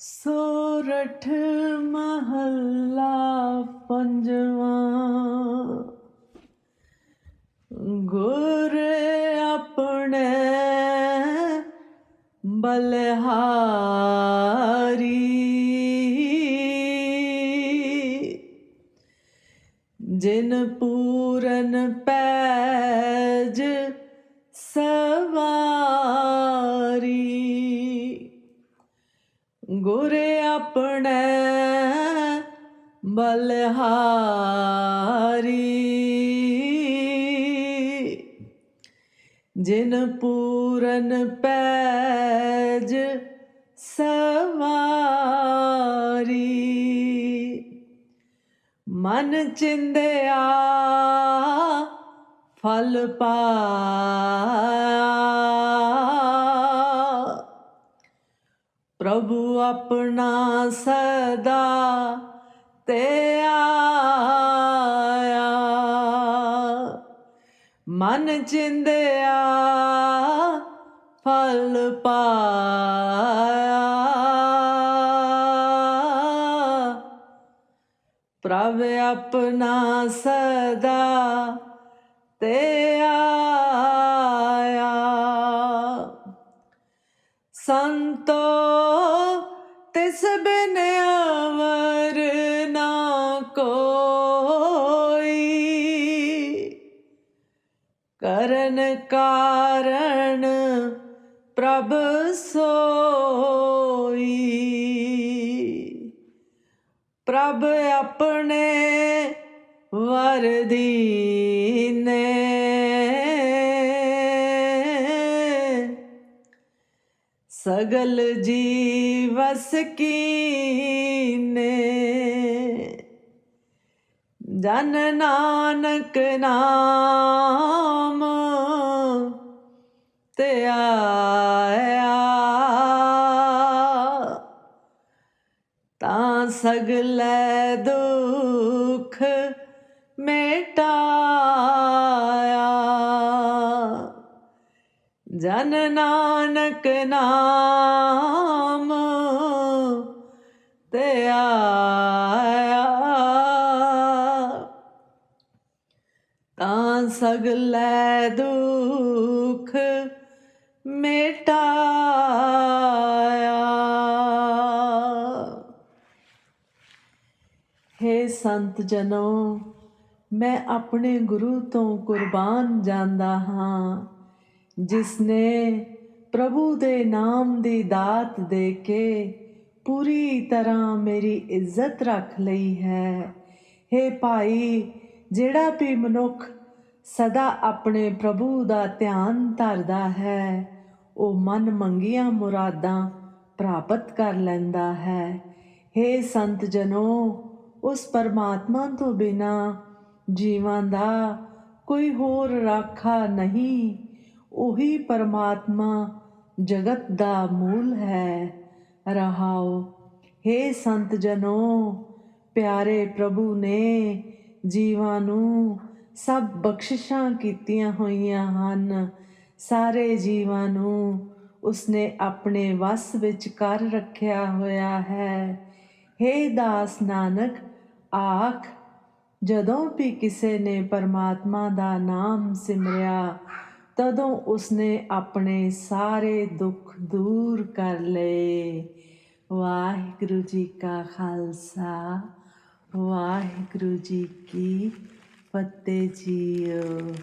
ਸੋਰਠ ਮਹੱਲਾ ਪੰਜਵਾਂ। ਗੁਰ ਆਪਣੇ ਬਲਹਾਰੀ। ਜਿਨ ਪੂਰਨ ਪੈ ਗੁਰ ਆਪਣੇ ਬਲਹਾਰੀ। ਜਿਨ ਪੂਰਨ ਪੈਜ ਸਵਾਰੀ। ਮਨ ਚਿੰਦਿਆ ਫਲ ਪਾਇਆ। ਪ੍ਰਭੂ ਆਪਣਾ ਸਦਾ ਤੇ ਆਇਆ। ਮਨ ਚਿੰਦਿਆ ਫਲ ਪਾਇਆ। ਪ੍ਰਭ ਆਪਣਾ ਸਦਾ ਤੇ ਆਇਆ। ਸੰਤੋ ਤਿਸ ਬਿਨ ਅਵਰ ਨਾ ਕੋਈ। ਕਰਨ ਕਾਰਣ ਪ੍ਰਭ ਸੋਈ। ਪ੍ਰਭ ਆਪਣੇ ਵਰਦੀਨੇ ਸਗਲ ਜੀਵਸ ਕੀਨੇ। ਜਨ ਨਾਨਕ ਨਾਮ ਤੇ ਆਇਆ। ਤਾਂ ਸਗਲੇ ਦੁਖ ਜਨ ਨਾਨਕ ਨਾਮ, ਤੇ ਆਇਆ। ਤਾਂ ਸਗਲੇ ਦੁਖ ਮੇਟਾਇਆ। ਹੇ ਸੰਤ ਜਨੋ, ਮੈਂ ਆਪਣੇ ਗੁਰੂ ਤੋਂ ਕੁਰਬਾਨ ਜਾਂਦਾ ਹਾਂ। ਜਿਸ ਨੇ ਪ੍ਰਭੂ ਦੇ ਨਾਮ ਦੀ ਦਾਤ ਦੇ ਕੇ ਪੂਰੀ ਤਰ੍ਹਾਂ ਮੇਰੀ ਇੱਜ਼ਤ ਰੱਖ ਲਈ ਹੈ। ਹੇ ਭਾਈ, ਜਿਹੜਾ ਵੀ ਮਨੁੱਖ ਸਦਾ ਆਪਣੇ ਪ੍ਰਭੂ ਦਾ ਧਿਆਨ ਧਰਦਾ ਹੈ, ਉਹ ਮਨ ਮੰਗੀਆਂ ਮੁਰਾਦਾਂ ਪ੍ਰਾਪਤ ਕਰ ਲੈਂਦਾ ਹੈ। ਹੇ ਸੰਤ ਜਨੋ, ਉਸ ਪਰਮਾਤਮਾ ਤੋਂ ਬਿਨਾ ਜੀਵਾਂ ਦਾ ਕੋਈ ਹੋਰ ਰਾਖਾ ਨਹੀਂ। ਉਹੀ ਪਰਮਾਤਮਾ ਜਗਤ ਦਾ ਮੂਲ ਹੈ। ਰਹਾਓ, ਹੇ ਸੰਤ ਜਨੋ, ਪਿਆਰੇ ਪ੍ਰਭੂ ਨੇ ਜੀਵਾਂ ਨੂੰ ਸਭ ਬਖਸ਼ਿਸ਼ਾਂ ਕੀਤੀਆਂ ਹੋਈਆਂ ਹਨ। ਸਾਰੇ ਜੀਵਾਂ ਨੂੰ ਉਸਨੇ ਆਪਣੇ ਵਸ ਵਿੱਚ ਕਰ ਰੱਖਿਆ ਹੋਇਆ ਹੈ। ਹੇ ਦਾਸ ਨਾਨਕ, ਆਖ, ਜਦੋਂ ਵੀ ਕਿਸੇ ਨੇ ਪਰਮਾਤਮਾ ਦਾ ਨਾਮ ਸਿਮਰਿਆ ਤਦੋਂ ਉਸਨੇ ਆਪਣੇ ਸਾਰੇ ਦੁੱਖ ਦੂਰ ਕਰ ਲਏ। ਵਾਹਿਗੁਰੂ ਜੀ ਕਾ ਖਾਲਸਾ, ਵਾਹਿਗੁਰੂ ਜੀ ਕੀ ਫਤਿਹ ਜੀਓ।